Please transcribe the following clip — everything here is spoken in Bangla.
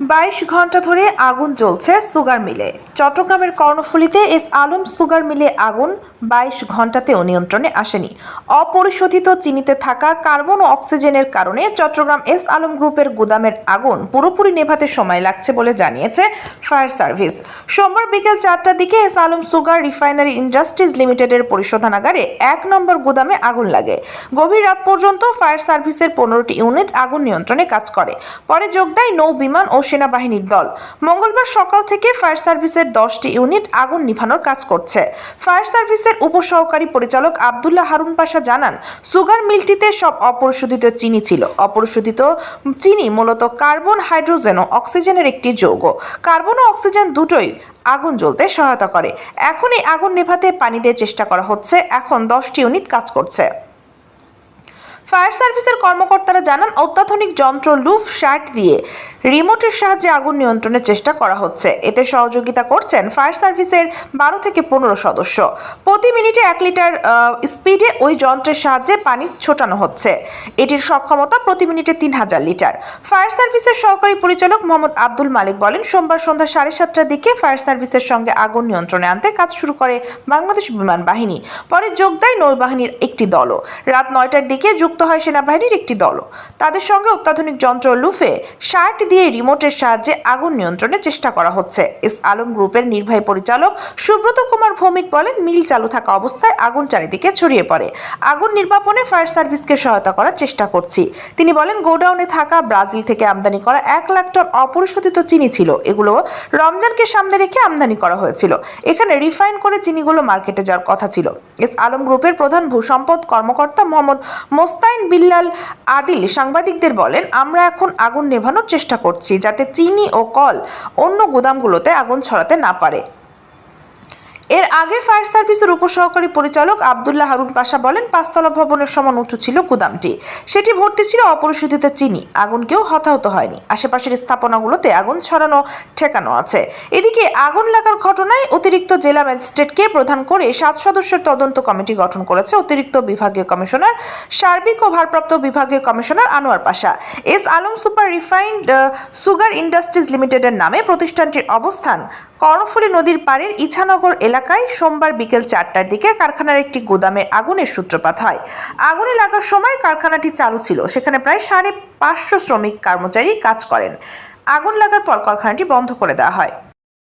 বাইশ ঘণ্টা ধরে আগুন জ্বলছে সুগার মিলে। চট্টগ্রামের কর্ণফুলীতে এস আলম সুগার মিলে আগুন বাইশ ঘন্টাতেও নিয়ন্ত্রণে আসেনি। অপরিশোধিত চিনিতে থাকা কার্বন ও অক্সিজেনের কারণে চট্টগ্রাম এস আলম গ্রুপের গুদামের আগুন পুরোপুরি নেভাতে সময় লাগছে বলে জানিয়েছে ফায়ার সার্ভিস। সোমবার বিকেল চারটার দিকে S Alam sugar refinery industries লিমিটেডের পরিশোধনাগারে এক নম্বর গুদামে আগুন লাগে। গভীর রাত পর্যন্ত ফায়ার সার্ভিসের পনেরোটি ইউনিট আগুন নিয়ন্ত্রণে কাজ করে। পরে যোগ দেয় নৌ বিমান ও সেনাবাহিনীর দল। মঙ্গলবার সকাল থেকে ফায়ার সার্ভিসের দশটি ইউনিট আগুন নিভানোর কাজ করছে। ফায়ার সার্ভিসের উপসহকারী পরিচালক আবদুল্লাহ হারুন পাশা জানান, সুগার মিলটিতে সব অপরিশোধিত চিনি ছিল। অপরিশোধিত চিনি মূলত কার্বন, হাইড্রোজেন ও অক্সিজেনের একটি যৌগ। কার্বন ও অক্সিজেন দুটোই আগুন জ্বলতে সহায়তা করে। এখন এই আগুন নেভাতে পানি দিয়ে চেষ্টা করা হচ্ছে। এখন দশটি ইউনিট কাজ করছে। ফায়ার সার্ভিসের কর্মকর্তারা জানান, অত্যাধুনিক যন্ত্র লুফ শার্ট দিয়ে রিমোটের সাহায্যে আগুন নিয়ন্ত্রণের চেষ্টা করা হচ্ছে। এতে সহযোগিতা করছেন ফায়ার সার্ভিসের বারো থেকে পনেরো সদস্য। প্রতি মিনিটে এক লিটার স্পিডে ওই যন্ত্রের সাহায্যে পানি ছোটানো হচ্ছে। এটির সক্ষমতা প্রতি মিনিটে তিন হাজার লিটার। ফায়ার সার্ভিসের সহকারী পরিচালক মোহাম্মদ আব্দুল মালিক বলেন, সোমবার সন্ধ্যা সাড়ে সাতটার দিকে ফায়ার সার্ভিসের সঙ্গে আগুন নিয়ন্ত্রণে আনতে কাজ শুরু করে বাংলাদেশ বিমান বাহিনী। পরে যোগ দেয় নৌবাহিনীর একটি দলও। রাত নয়টার দিকে যুক্ত হয় সেনাবাহিনীর একটি দলও। তাদের সঙ্গে অত্যাধুনিক যন্ত্র লুফে শার্ট দিয়ে রিমোটের সাহায্যে আগুন নিয়ন্ত্রণের চেষ্টা করা হচ্ছে। এস আলম গ্রুপের নির্বাহী পরিচালক সুব্রত কুমার ভৌমিক বলেন, মিল চালু থাকা অবস্থায় আগুন চারিদিকে ছড়িয়ে পড়ে। আগুন নির্বাপনে ফায়ার সার্ভিসকে সহায়তা করার চেষ্টা করছি। তিনি বলেন, গোডাউনে থাকা ব্রাজিল থেকে আমদানি করা এক লাখ টন অপরিশোধিত চিনি ছিল। এগুলো রমজানকে সামনে রেখে আমদানি করা হয়েছিল। এখানে রিফাইন করে চিনিগুলো মার্কেটে যাওয়ার কথা ছিল। এস আলম গ্রুপের প্রধান ভূসম্পদ কর্মকর্তা মোহাম্মদ মোস্তাইন বিল্লাল আদিল সাংবাদিকদের বলেন, আমরা এখন আগুন নেভানোর চেষ্টা করছি যাতে চিনি ও কল অন্য গুদামগুলোতে আগুন ছড়াতে না পারে। এর আগে ফায়ার সার্ভিসের উপসহকারী পরিচালক আবদুল্লাহ হারুন পাশা বলেন, পাঁচতলা ভবনের সমান উঁচু ছিল গুদামটি। সেটি ভর্তি ছিল অপরিশোধিত চিনি। আগুন কেউ হতাহত হয়নি। আশেপাশের স্থাপনাগুলোতে আগুন ছড়ানো, ঠেকানো আছে। এদিকে আগুন লাগার ঘটনায় অতিরিক্ত জেলা ম্যাজিস্ট্রেটকে প্রধান করে সাত সদস্যের তদন্ত কমিটি গঠন করেছে অতিরিক্ত বিভাগীয় কমিশনার সার্বিক ও ভারপ্রাপ্ত বিভাগীয় commissioner Anwar Pasha. S Alam super refined sugar industries লিমিটেডের নামে প্রতিষ্ঠানটির অবস্থান কর্ণফুলী নদীর পাড়ের ইছানগর এলাকায় সোমবার বিকেল চারটার দিকে কারখানার একটি গুদামে আগুনের সূত্রপাত হয়। আগুনে লাগার সময় কারখানাটি চালু ছিল। সেখানে প্রায় সাড়ে পাঁচশো শ্রমিক কর্মচারী কাজ করেন। আগুন লাগার পর কারখানাটি বন্ধ করে দেওয়া হয়।